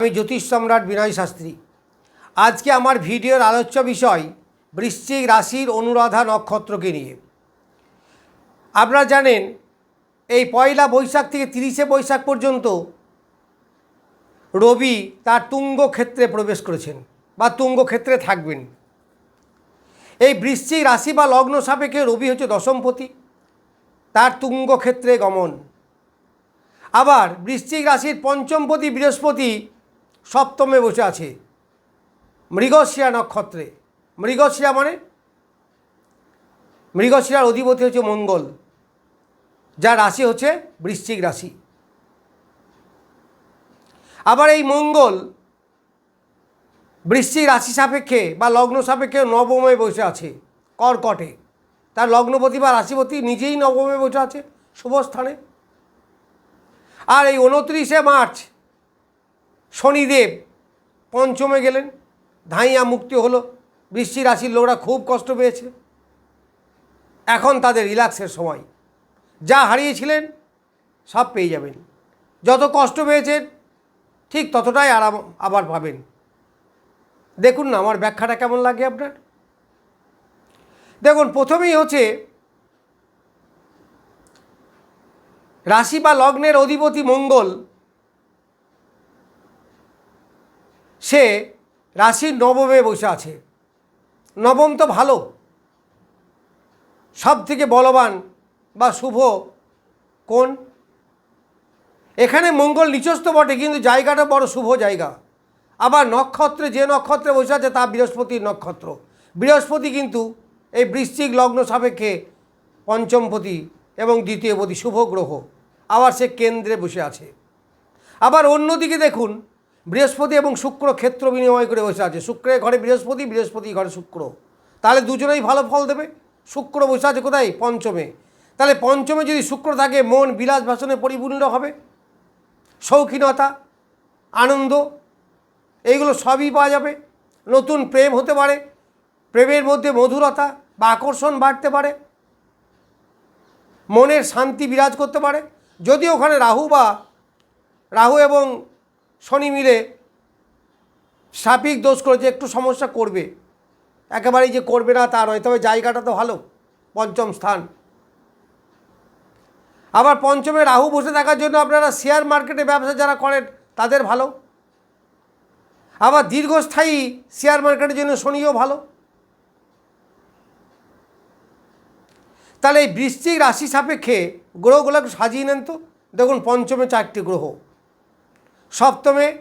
আমি জ্যোতিষ সম্রাট বিনয় শাস্ত্রী। আজকে আমার ভিডিওর আলোচ্য বিষয় বৃশ্চিক রাশির অনুরাধা নক্ষত্রকে নিয়ে। আপনারা জানেন, এই পয়লা বৈশাখ থেকে তিরিশে বৈশাখ পর্যন্ত রবি তার তুঙ্গ ক্ষেত্রে প্রবেশ করেছেন বা তুঙ্গ ক্ষেত্রে থাকবেন। এই বৃশ্চিক রাশি বা লগ্ন সাপেক্ষে রবি হচ্ছে দশমপতি, তার তুঙ্গ ক্ষেত্রে গমন। আবার বৃশ্চিক রাশির পঞ্চমপতি, বৃহস্পতি সপ্তমে বসে আছে। মৃগশিরা নক্ষত্রে। মৃগশিরা মানে? মৃগশিরার অধিপতি হচ্ছে মঙ্গল। যার রাশি হচ্ছে বৃশ্চিক রাশি। আবার এই মঙ্গল বৃশ্চিক রাশি সাপেক্ষে বা লগ্ন সাপেক্ষে নবমে বসে আছে, কর্কটে। তার লগ্নপতি বা রাশিপতি নিজেই নবমে বসে আছে, শুভ স্থানে। আর এই উনত্রিশে মার্চ শনিদেব পঞ্চমে গেলেন, ধাইয়া মুক্তি হলো, বৃষ্টি রাশির লোকরা খুব কষ্ট পেয়েছে। এখন তাদের রিল্যাক্সের সময়। যা হারিয়েছিলেন, সব পেয়ে যাবেন। যত কষ্ট পেয়েছেন, ঠিক ততটাই আরাম আবার পাবেন। দেখুন না, আমার ব্যাখ্যাটা কেমন লাগে আপনার? দেখুন, প্রথমেই হচ্ছে, রাশি বা লগ্নের অধিপতি মঙ্গল সে রাশির নবমে বসে আছে। নবম তো ভালো। সব থেকে বলবান বা শুভ কোন? এখানে মঙ্গল নিচস্থ বটে, কিন্তু জায়গাটা বড় শুভ জায়গা। আবার নক্ষত্রে যে নক্ষত্রে বসে আছে, তা বৃহস্পতির নক্ষত্র। বৃহস্পতি কিন্তু এই বৃশ্চিক লগ্ন সাপেক্ষে পঞ্চমপতি এবং দ্বিতীয়পতি শুভ গ্রহ। আবার সে কেন্দ্রে বসে আছে। আবার অন্যদিকে দেখুন বৃহস্পতি এবং শুক্র ক্ষেত্র বিনিময় করে বসে আছে। শুক্রের ঘরে বৃহস্পতি বৃহস্পতি ঘরে শুক্র। তাহলে দুজনেই ভালো ফল দেবে। শুক্র বসে আছে কোথায়? পঞ্চমে। তাহলে পঞ্চমে যদি শুক্র থাকে, মন বিলাস ভাষণে পরিপূর্ণ হবে। শৌখিনতা, আনন্দ, এইগুলো সবই পাওয়া যাবে। নতুন প্রেম হতে পারে। প্রেমের মধ্যে মধুরতা বা আকর্ষণ বাড়তে পারে। মনের শান্তি বিরাজ করতে পারে। যদি ওখানে রাহু বা রাহু এবং শনি মিলে সাপিক দোষ করে যে একটু সমস্যা করবে। একেবারেই যে করবে না তা নয়, তবে জায়গাটা তো ভালো, পঞ্চম স্থান। আবার পঞ্চমে রাহু বসে থাকার জন্য আপনারা শেয়ার মার্কেটে ব্যবসা যারা করেন, তাদের ভালো। আবার দীর্ঘস্থায়ী শেয়ার মার্কেটের জন্য শনিও ভালো। তাহলে এই বৃশ্চিক রাশি সাপেক্ষে গ্রহগুলো একটু সাজিয়ে নেন তো। দেখুন, পঞ্চমে চারটি গ্রহ। সপ্তমে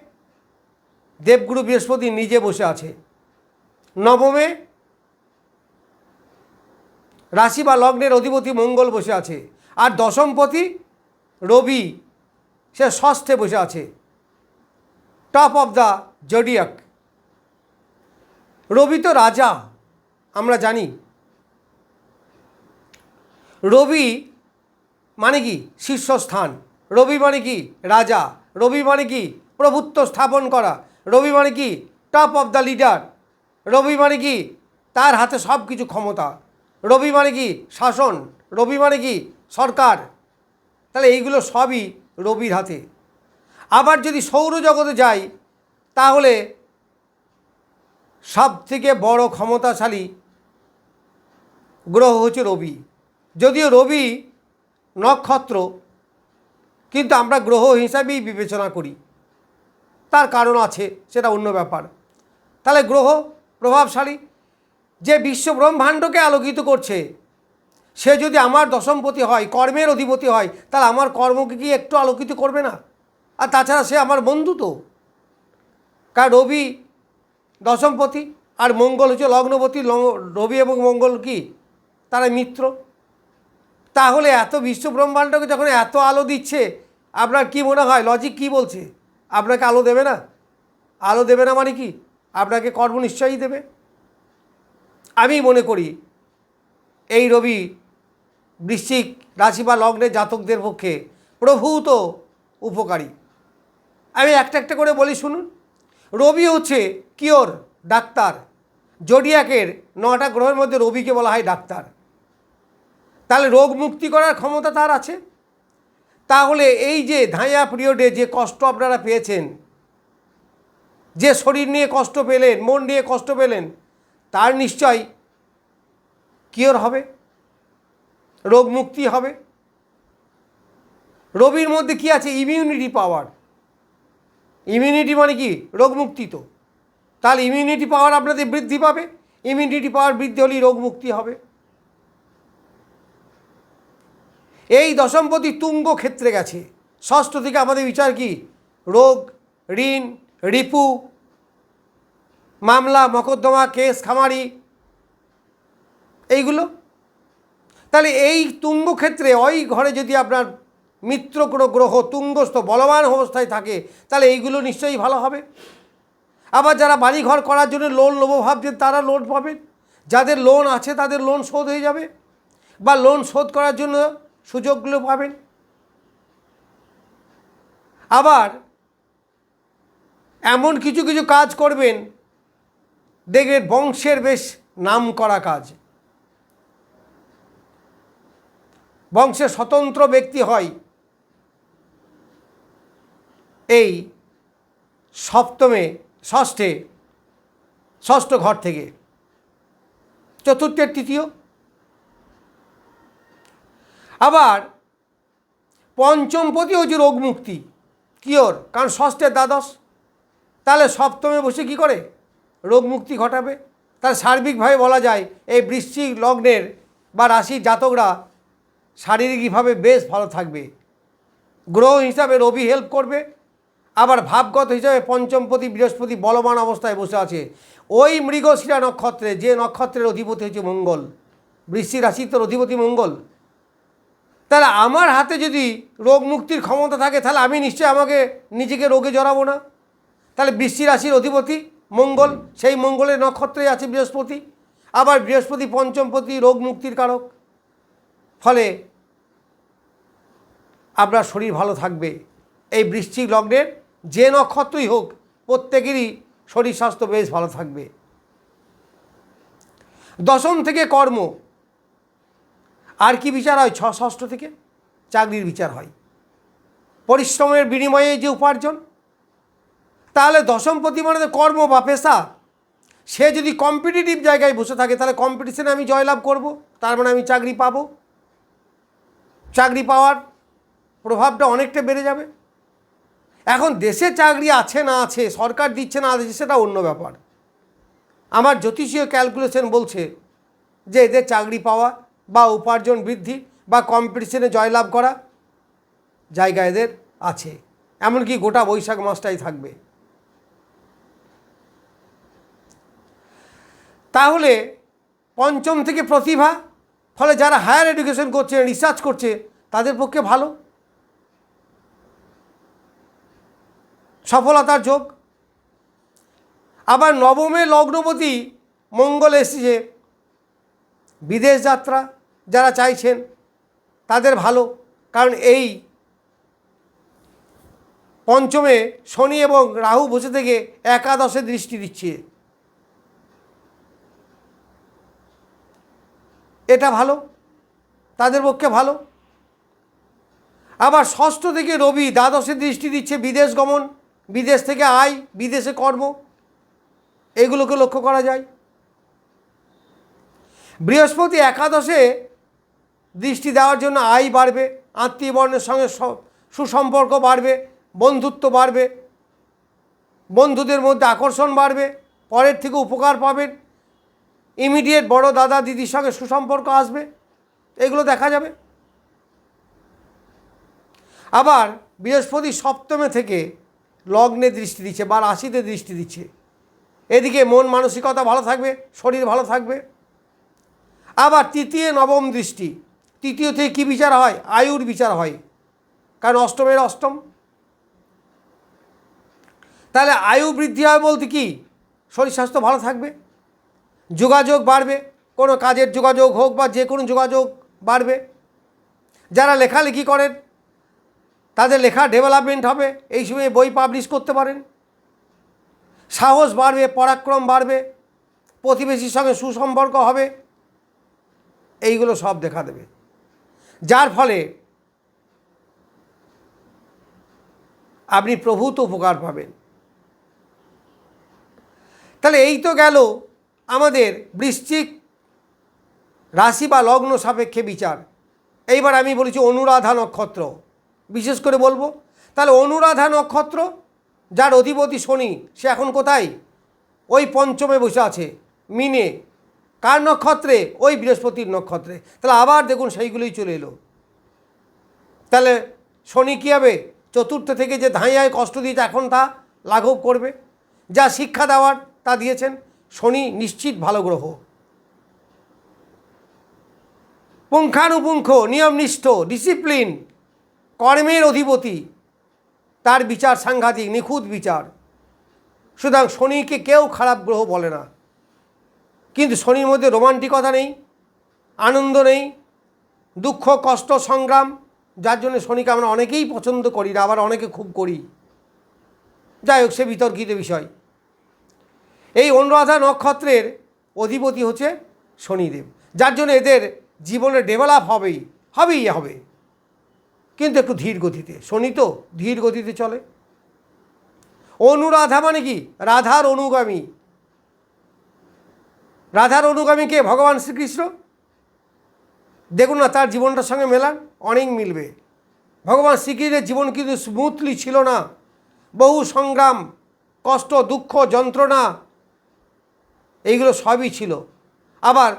দেবগুরু বৃহস্পতি নিজে বসে আছে। নবমে রাশি বা লগ্নের অধিপতি মঙ্গল বসে আছে। আর দশমপতি রবি, সে ষষ্ঠে বসে আছে। টপ অফ দ্য জডিয়াক রবি তো রাজা, আমরা জানি। রবি মানে কি? শীর্ষস্থান। রবি মানে কি? রাজা। রবি মানে কি? প্রভুত্ব স্থাপন করা। রবি মানে কি? টপ অফ দ্য লিডার রবি মানে কি? তার হাতে সব কিছু ক্ষমতা। রবি মানে কি? শাসন। রবি মানে কি? সরকার। তাহলে এইগুলো সবই রবির হাতে। আবার যদি সৌরজগতে যাই, তাহলে সব থেকে বড় ক্ষমতাশালী গ্রহ হচ্ছে রবি। যদিও রবি নক্ষত্র কিন্তু আমরা গ্রহ হিসাবেই বিবেচনা করি। তার কারণ আছে, সেটা অন্য ব্যাপার। তাহলে গ্রহ প্রভাবশালী, যে বিশ্ব ব্রহ্মাণ্ডকে আলোকিত করছে, সে যদি আমার দশমপতি হয়, কর্মের অধিপতি হয়, তাহলে আমার কর্মকে কি একটু আলোকিত করবে না? আর তাছাড়া সে আমার বন্ধু তো। কারণ রবি দশমপতি আর মঙ্গল হচ্ছে লগ্নপতি রবি এবং মঙ্গল কি? তারা মিত্র। তাহলে এত বিশ্ব ব্রহ্মাণ্ডকে যখন এত আলো দিচ্ছে, আপনার কি মনে হয়? লজিক কি বলছে? আপনাকে আলো দেবে না? আলো দেবে না মানে কি? আপনাকে কর্ম নিশ্চয়ই দেবে? আমি মনে করি, এই রবি বৃশ্চিক রাশি বা লগ্নের জাতকদের পক্ষে প্রভূত উপকারী। আমি একটা একটা করে বলি শুনুন। রবি হচ্ছে কিওর, ডাক্তার। জোডিয়াকের নটা গ্রহের মধ্যে রবিকে বলা হয় ডাক্তার। তাহলে রোগ মুক্তি করার ক্ষমতা তার আছে। তাহলে এই যে ধাইয়া পিরিয়ডে যে কষ্ট আপনারা পেয়েছেন, যে শরীর নিয়ে কষ্ট পেলেন, মন নিয়ে কষ্ট পেলেন, তার নিশ্চয় কিওর হবে, রোগ মুক্তি হবে। রবির মধ্যে কি আছে? ইমিউনিটি পাওয়ার ইমিউনিটি মানে কি? রোগ মুক্তি তো। তাহলে ইমিউনিটি পাওয়ার আপনাদের বৃদ্ধি পাবে। ইমিউনিটি পাওয়ার বৃদ্ধি হলেই রোগ মুক্তি হবে। এই দশমপতি তুঙ্গ ক্ষেত্রে গেছে। ষষ্ঠ থেকে আমাদের বিচার কি? রোগ, ঋণ, রিপু, মামলা, মকদ্দমা, কেস, খামারি, এইগুলো। তাহলে এই তুঙ্গ ক্ষেত্রে, ওই ঘরে যদি আপনার মিত্র কোনো গ্রহ তুঙ্গস্থ, বলবান অবস্থায় থাকে, তাহলে এইগুলো নিশ্চয়ই ভালো হবে। আবার যারা বাড়ি ঘর করার জন্য লোন নেব ভাবছেন, তারা লোন পাবেন। যাদের লোন আছে, তাদের লোন শোধ হয়ে যাবে। বা লোন শোধ করার জন্য সুযোগগুলো পাবেন। আবার এমন কিছু কিছু কাজ করবেন, দেখবেন বংশের বেশ নাম করা কাজ। বংশের স্বতন্ত্র ব্যক্তি হয় এই সপ্তমে, ষষ্ঠে, ষষ্ঠ ঘর থেকে। চতুর্থের তৃতীয় আবার পঞ্চমপতি হচ্ছে রোগ মুক্তি। কিওর? কারণ ষষ্ঠের দ্বাদশ। তাহলে সপ্তমে বসে কি করে? রোগ মুক্তি ঘটাবে। তাহলে সার্বিকভাবে বলা যায়, এই বৃশ্চিক লগ্নের বা রাশির জাতকরা শারীরিকভাবে বেশ ভালো থাকবে। গ্রহ হিসাবে রবি হেল্প করবে। আবার ভাবগত হিসাবে পঞ্চমপতি বৃহস্পতি বলবান অবস্থায় বসে আছে। ওই মৃগশিরা নক্ষত্রে, যে নক্ষত্রের অধিপতি হচ্ছে মঙ্গল। বৃশ্চিক রাশির অধিপতি মঙ্গল। তাহলে আমার হাতে যদি রোগ মুক্তির ক্ষমতা থাকে, তাহলে আমি নিশ্চয়ই আমাকে নিজেকে রোগে জড়াবো না। তাহলে বৃষ্টি রাশির অধিপতি মঙ্গল, সেই মঙ্গলের নক্ষত্রে আছে বৃহস্পতি। আবার বৃহস্পতি পঞ্চমপতি রোগ মুক্তির কারক। ফলে আপনার শরীর ভালো থাকবে। এই বৃশ্চিক লগ্নের যে নক্ষত্রই হোক, প্রত্যেকেরই শরীর স্বাস্থ্য বেশ ভালো থাকবে। দশম থেকে কর্ম। আর কি বিচার হয়? ছ ষষ্ঠ থেকে চাকরির বিচার হয়। পরিশ্রমের বিনিময়ে যে উপার্জন, তাহলে দশমপতি মানে তো কর্ম বা পেশা, সে যদি কম্পিটিটিভ জায়গায় বসে থাকে, তাহলে কম্পিটিশনে আমি জয়লাভ করব, তার মানে আমি চাকরি পাবো। চাকরি পাওয়ার প্রভাবটা অনেকটা বেড়ে যাবে। এখন দেশে চাকরি আছে না আছে, সরকার দিচ্ছে না দিচ্ছে সেটা অন্য ব্যাপার। আমার জ্যোতিষীয় ক্যালকুলেশন বলছে যে এদের চাকরি পাওয়া বা উপার্জন বৃদ্ধি বা কম্পিটিশনে জয়লাভ করা জায়গা এদের আছে। এমনকি গোটা বৈশাখ মাসটাই থাকবে। তাহলে পঞ্চম থেকে প্রতিভা, ফলে যারা হায়ার এডুকেশন করছে রিসার্চ করছে, তাদের পক্ষে ভালো। সফলতার যোগ। আবার নবমে লগ্নপতি মঙ্গল এসেছে, বিদেশ যাত্রা। যারা চাইছেন, তাদের ভালো। কারণ এই পঞ্চমে শনি এবং রাহু বসে থেকে একাদশে দৃষ্টি দিচ্ছে। এটা ভালো, তাদের পক্ষে ভালো। আবার ষষ্ঠ থেকে রবি দ্বাদশে দৃষ্টি দিচ্ছে বিদেশ গমন, বিদেশ থেকে আয়, বিদেশে কর্ম। এগুলোকে লক্ষ্য করা যায়। বৃহস্পতি একাদশে দৃষ্টি দেওয়ার জন্য আয় বাড়বে আত্মীয় বর্ণের সঙ্গে সুসম্পর্ক বাড়বে, বন্ধুত্ব বাড়বে, বন্ধুদের মধ্যে আকর্ষণ বাড়বে, পরের থেকে উপকার পাবেন ইমিডিয়েট বড় দাদা দিদির সঙ্গে সুসম্পর্ক আসবে, এগুলো দেখা যাবে। আবার বৃহস্পতি সপ্তমে থেকে লগ্নে দৃষ্টি দিচ্ছে বা রাশিতে দৃষ্টি দিচ্ছে। এদিকে মন মানসিকতা ভালো থাকবে, শরীর ভালো থাকবে। আবার তৃতীয় নবম দৃষ্টি তৃতীয় থেকে কী বিচার হয়? আয়ুর বিচার হয়। কারণ অষ্টমের অষ্টম। তাহলে আয়ু বৃদ্ধি হয় বলতে কি? শরীর স্বাস্থ্য ভালো থাকবে। যোগাযোগ বাড়বে। কোনো কাজের যোগাযোগ হোক বা যে কোনো যোগাযোগ বাড়বে। যারা লেখালেখি করেন, তাদের লেখা ডেভেলপমেন্ট হবে। এই সময় বই পাবলিশ করতে পারেন। সাহস বাড়বে, পরাক্রম বাড়বে। প্রতিবেশীর সঙ্গে সুসম্পর্ক হবে। এইগুলো সব দেখা দেবে। যার ফলে আপনি প্রভূত উপকার পাবেন। তাহলে এই তো গেল আমাদের বৃশ্চিক রাশি বা লগ্ন সাপেক্ষে বিচার। এইবার আমি বলেছি অনুরাধা নক্ষত্র। বিশেষ করে বলব, তাহলে অনুরাধা নক্ষত্র, যার অধিপতি শনি, সে এখন কোথায়? ওই পঞ্চমে বসে আছে, মিনে। কার নক্ষত্রে? ওই বৃহস্পতির নক্ষত্রে। তাহলে আবার দেখুন সেইগুলোই চলে এলো। তাহলে শনি কী হবে? চতুর্থ থেকে যে ধাঁইয়ায় কষ্ট দিয়েছে, এখন তা লাঘব করবে। যা শিক্ষা দেওয়ার তা দিয়েছেন। শনি নিশ্চিত ভালো গ্রহ। পুঙ্খানুপুঙ্খ, নিয়মনিষ্ঠ ডিসিপ্লিন কর্মের অধিপতি। তার বিচার সাংঘাতিক, নিখুঁত বিচার। সুতরাং শনিকে কেউ খারাপ গ্রহ বলে না। কিন্তু শনির মধ্যে রোমান্টিকতা নেই, আনন্দ নেই, দুঃখ, কষ্ট, সংগ্রাম, যার জন্য শনিকে আমরা অনেকেই পছন্দ করি না, আবার অনেকে খুব করি। যাই হোক, সে বিতর্কিত বিষয়। এই অনুরাধা নক্ষত্রের অধিপতি হচ্ছে শনিদেব, যার জন্য এদের জীবনে ডেভেলপ হবেই হবেই হবে। কিন্তু একটু ধীর গতিতে, শনি তো ধীর গতিতে চলে। অনুরাধা মানে কি? রাধার অনুগামী। রাধার অনুগামীকে ভগবান শ্রীকৃষ্ণ? দেখুন না, তার জীবনটার সঙ্গে মেলান, অনেক মিলবে। ভগবান শ্রীকৃষ্ণের জীবন কিন্তু স্মুথলি ছিল না। বহু সংগ্রাম, কষ্ট, দুঃখ, যন্ত্রণা, এইগুলো সবই ছিল। আবার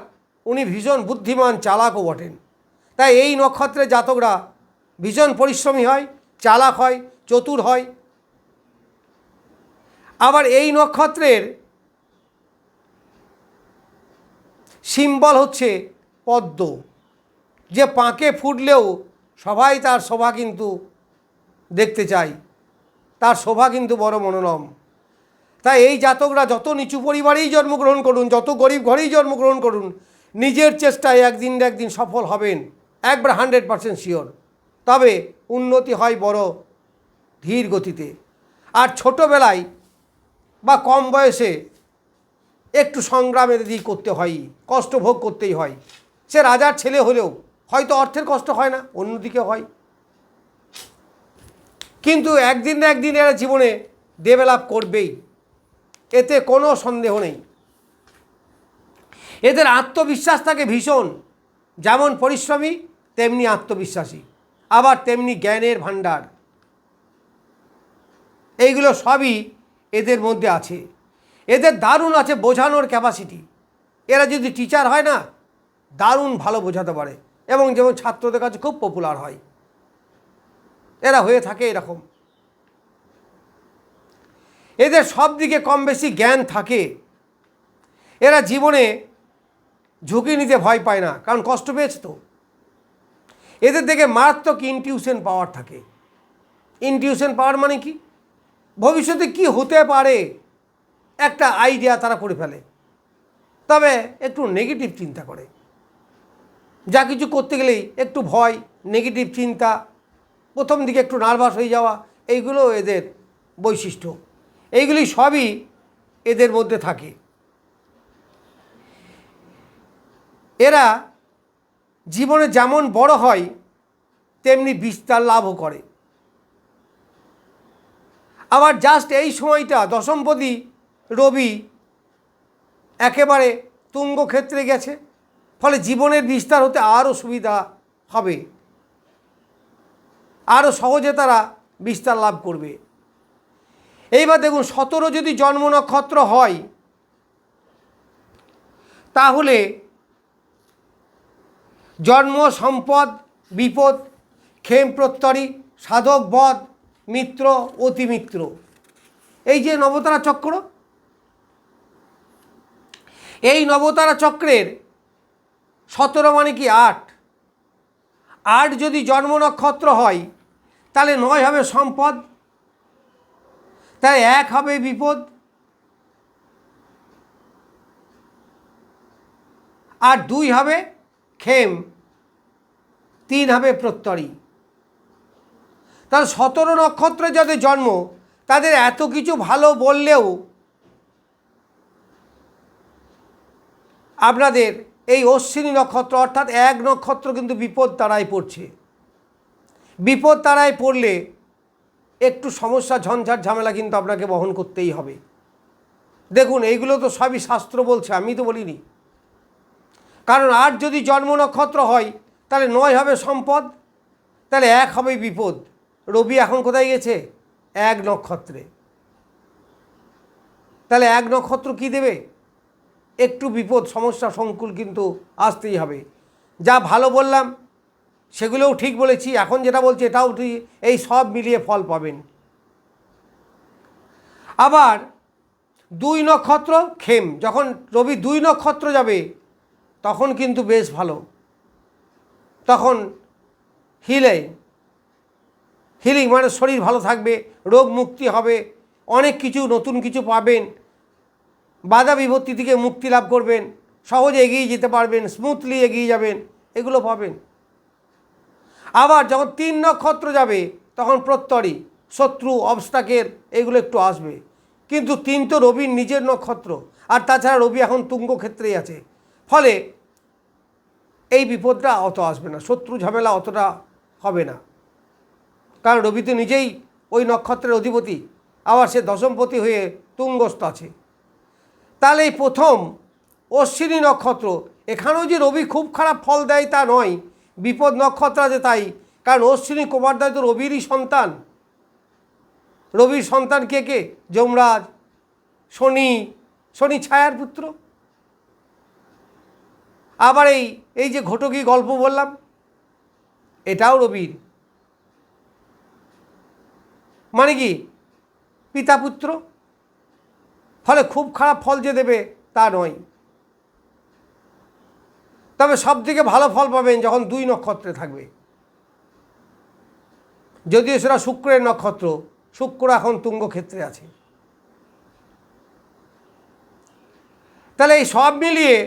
উনি ভীষণ বুদ্ধিমান, চালাকও বটেন। তাই এই নক্ষত্রের জাতকরা ভীষণ পরিশ্রমী হয়, চালাক হয়, চতুর হয়। আবার এই নক্ষত্রের সিম্বল হচ্ছে পদ্ম। যে পাঁকে ফুটলেও সবাই তার শোভা কিন্তু দেখতে চায়। তার শোভা কিন্তু বড় মনোরম। তাই এই জাতকরা যত নিচু পরিবারেই জন্মগ্রহণ করুন, যত গরিব ঘরেই জন্মগ্রহণ করুন, নিজের চেষ্টায় একদিন না একদিন সফল হবেন, একবার হান্ড্রেড পারসেন্ট শিওর। তবে উন্নতি হয় বড় ধীর গতিতে। আর ছোটোবেলায় বা কম বয়সে একটু সংগ্রামের দিক করতে হয়, কষ্ট ভোগ করতেই হয়। সে রাজার ছেলে হলেও হয়তো অর্থের কষ্ট হয় না, অন্যদিকে হয়। কিন্তু একদিন না একদিন এরা জীবনে ডেভেলপ করবেই, এতে কোনো সন্দেহ নেই। এদের আত্মবিশ্বাস থাকে ভীষণ, যেমন পরিশ্রমী, তেমনি আত্মবিশ্বাসী, আবার তেমনি জ্ঞানের ভাণ্ডার। এইগুলো সবই এদের মধ্যে আছে। এদের দারুণ আছে বোঝানোর ক্যাপাসিটি এরা যদি টিচার হয় না, দারুণ ভালো বোঝাতে পারে। এবং যেমন ছাত্রদের কাছে খুব পপুলার হয়। এরা হয়ে থাকে এরকম। এদের সব দিকে কম বেশি জ্ঞান থাকে। এরা জীবনে ঝুঁকি নিতে ভয় পায় না, কারণ কষ্ট পেয়েছে তো। এদের থেকে মারাত্মক ইনটিউশন পাওয়ার থাকে। ইনটিউশন পাওয়ার মানে কি? ভবিষ্যতে কি হতে পারে? একটা আইডিয়া তারা করে ফেলে। তবে একটু নেগেটিভ চিন্তা করে। যা কিছু করতে গেলেই একটু ভয় নেগেটিভ চিন্তা, প্রথম দিকে একটু নার্ভাস হয়ে যাওয়া, এইগুলো এদের বৈশিষ্ট্য। এইগুলি সবই এদের মধ্যে থাকে। এরা জীবনে যেমন বড় হয়, তেমনি বিস্তার লাভও করে। আবার জাস্ট এই সময়টা দশমপদী রবি একেবারে তুঙ্গ ক্ষেত্রে গেছে, ফলে জীবনের বিস্তার হতে আরও সুবিধা হবে। আরও সহজে তারা বিস্তার লাভ করবে। এইবার দেখুন, সতেরো যদি জন্ম নক্ষত্র হয়, তাহলে জন্ম, সম্পদ, বিপদ, ক্ষেম প্রত্যরী সাধক, বধ, মিত্র, অতিমিত্র। এই যে নবতারা চক্র এই নবতারা চক্রের সতেরো মানে কি আট? আট যদি জন্ম নক্ষত্র হয়, তাহলে নয় হবে সম্পদ তাই এক হবে বিপদ। আর দুই হবে খেম তিন হবে প্রত্যরী তাহলে সতেরো নক্ষত্রে যাদের জন্ম, তাদের এত কিছু ভালো বললেও আপনাদের এই অশ্বিনী নক্ষত্র, অর্থাৎ এক নক্ষত্র কিন্তু বিপদ তারায় পড়ছে। বিপদ তারায় পড়লে একটু সমস্যা, ঝঞ্ঝাট, ঝামেলা কিন্তু আপনাকে বহন করতেই হবে। দেখুন, এইগুলো তো সবই শাস্ত্র বলছে, আমি তো বলিনি। কারণ আর যদি জন্ম নক্ষত্র হয়, তাহলে নয় হবে সম্পদ, তাহলে এক হবে বিপদ। রবি এখন কোথায় গেছে? এক নক্ষত্রে। তাহলে এক নক্ষত্র কি দেবে? একটু বিপদ, সমস্যা, সংকুল কিন্তু আসতেই হবে। যা ভালো বললাম, সেগুলোও ঠিক বলেছি। এখন যেটা বলছি, এটাও ঠিক এই সব মিলিয়ে ফল পাবেন। আবার দুই নক্ষত্র, খেম। যখন রবি দুই নক্ষত্র যাবে, তখন কিন্তু বেশ ভালো। তখন হিলে, হিলিং মানে শরীর ভালো থাকবে, রোগ মুক্তি হবে, অনেক কিছু, নতুন কিছু পাবেন। বাধা বিপত্তি থেকে মুক্তি লাভ করবেন, সহজে এগিয়ে যেতে পারবেন স্মুথলি এগিয়ে যাবেন, এগুলো পাবেন। আবার যখন তিন নক্ষত্র যাবে, তখন প্রত্যরী শত্রু অবস্থাকের এগুলো একটু আসবে। কিন্তু তিন তো রবির নিজের নক্ষত্র, আর তাছাড়া রবি এখন তুঙ্গ ক্ষেত্রেই আছে। ফলে এই বিপদটা অত আসবে না, শত্রু ঝামেলা অতটা হবে না। কারণ রবি তো নিজেই ওই নক্ষত্রের অধিপতি, আবার সে দশমপতি হয়ে তুঙ্গস্থ আছে। তাহলে এই প্রথম অশ্বিনী নক্ষত্র। এখানেও যে রবি খুব খারাপ ফল দেয় তা নয়। বিপদ নক্ষত্র আছে তাই। কারণ অশ্বিনী কুমার কুমারদায় তো রবিরই সন্তান। রবির সন্তান কে কে? যমরাজ, শনি শনি ছায়ার পুত্র। আবার এই এই যে ঘটকি গল্প বললাম, এটাও রবির। মানে কি? পিতা পুত্র। ফলে খুব খারাপ ফল যে দেবে তা নয়। তবে সব থেকে ভালো ফল পাবেন যখন দুই নক্ষত্রে থাকবে। যদিও সেটা শুক্রের নক্ষত্র, শুক্র এখন তুঙ্গ ক্ষেত্রে আছে। তাহলে এই সব মিলিয়ে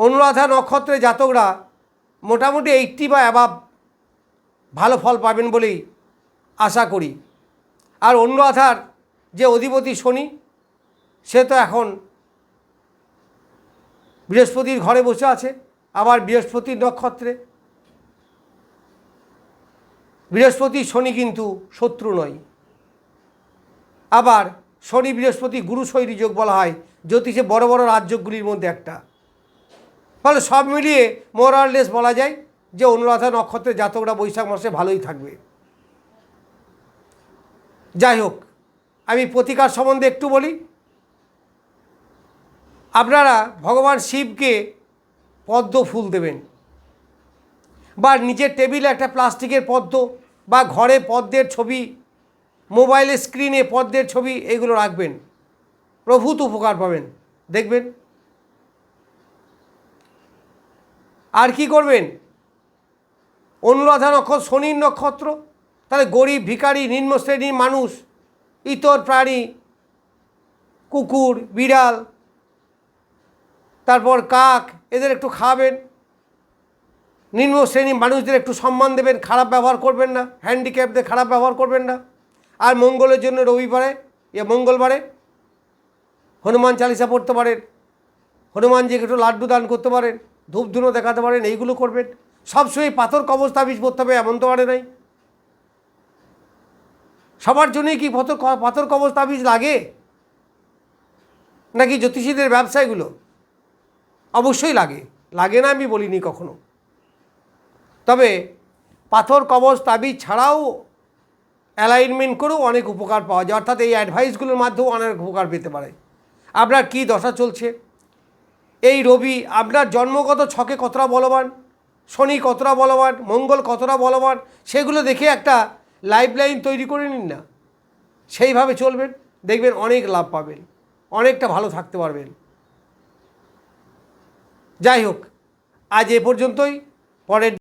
অনুরাধা নক্ষত্রে জাতকরা মোটামুটি এইটটি বা অ্যাবাব ভালো ফল পাবেন বলেই আশা করি। আর অন্য আধার যে অধিপতি শনি, সে তো এখন বৃহস্পতির ঘরে বসে আছে, আবার বৃহস্পতির নক্ষত্রে। বৃহস্পতি শনি কিন্তু শত্রু নয়। আবার শনি বৃহস্পতি গুরু শৈলী যোগ বলা হয়, জ্যোতিষে বড় বড় রাজযোগগুলির মধ্যে একটা। ফলে সব মিলিয়ে মোরাললেস বলা যায় যে অনুরাধা নক্ষত্রের জাতকরা বৈশাখ মাসে ভালোই থাকবে। যাই হোক, আমি প্রতিকার সম্বন্ধে একটু বলি। আপনারা ভগবান শিবকে পদ্ম ফুল দেবেন বা নিজের টেবিলে একটা প্লাস্টিকের পদ্ম বা ঘরে পদ্মের ছবি মোবাইলের স্ক্রিনে পদ্মের ছবি, এগুলো রাখবেন। প্রভূত উপকার পাবেন, দেখবেন। আর কি করবেন? অনুরাধা নক্ষত্র, শনির নক্ষত্র তাহলে গরিব, ভিখারি, নিম্ন শ্রেণির মানুষ, ইতর, প্রাণী, কুকুর, বিড়াল, তারপর কাক, এদের একটু খাওয়াবেন নিম্ন শ্রেণির মানুষদের একটু সম্মান দেবেন, খারাপ ব্যবহার করবেন না হ্যান্ডিক্যাপদের খারাপ ব্যবহার করবেন না। আর মঙ্গলের জন্য রবিবারে ইয়ে মঙ্গলবারে হনুমান চালিসা পড়তে পারেন হনুমানজিকে একটু লাড্ডু দান করতে পারেন ধূপ ধুনো দেখাতে পারেন, এইগুলো করবেন। সবসময় পাথর কবচ তাবিজ পড়তে হবে, এমন তো পারে নাই। সবার জন্যই কি পাথর পাথর কবচ তাবিজ লাগে? নাকি জ্যোতিষীদের ব্যবসায়গুলো? অবশ্যই লাগে। লাগে না আমি বলিনি কখনো। তবে পাথর কবচ তাবিজ ছাড়াও অ্যালাইনমেন্ট করেও অনেক উপকার পাওয়া যায়। অর্থাৎ এই অ্যাডভাইসগুলোর মাধ্যমেও অনেক উপকার পেতে পারে। আপনার কি দশা চলছে? এই রবি, আপনার জন্মগত ছকে কতটা বলবান? শনি কতটা বলবান? মঙ্গল কতটা বলবান? সেগুলো দেখে একটা লাইফ লাইন তৈরি করে নিন না। সেইভাবে চলবেন, দেখবেন অনেক লাভ পাবেন, অনেকটা ভালো থাকতে পারবেন। যাই হোক, আজ এ পর্যন্তই, পরের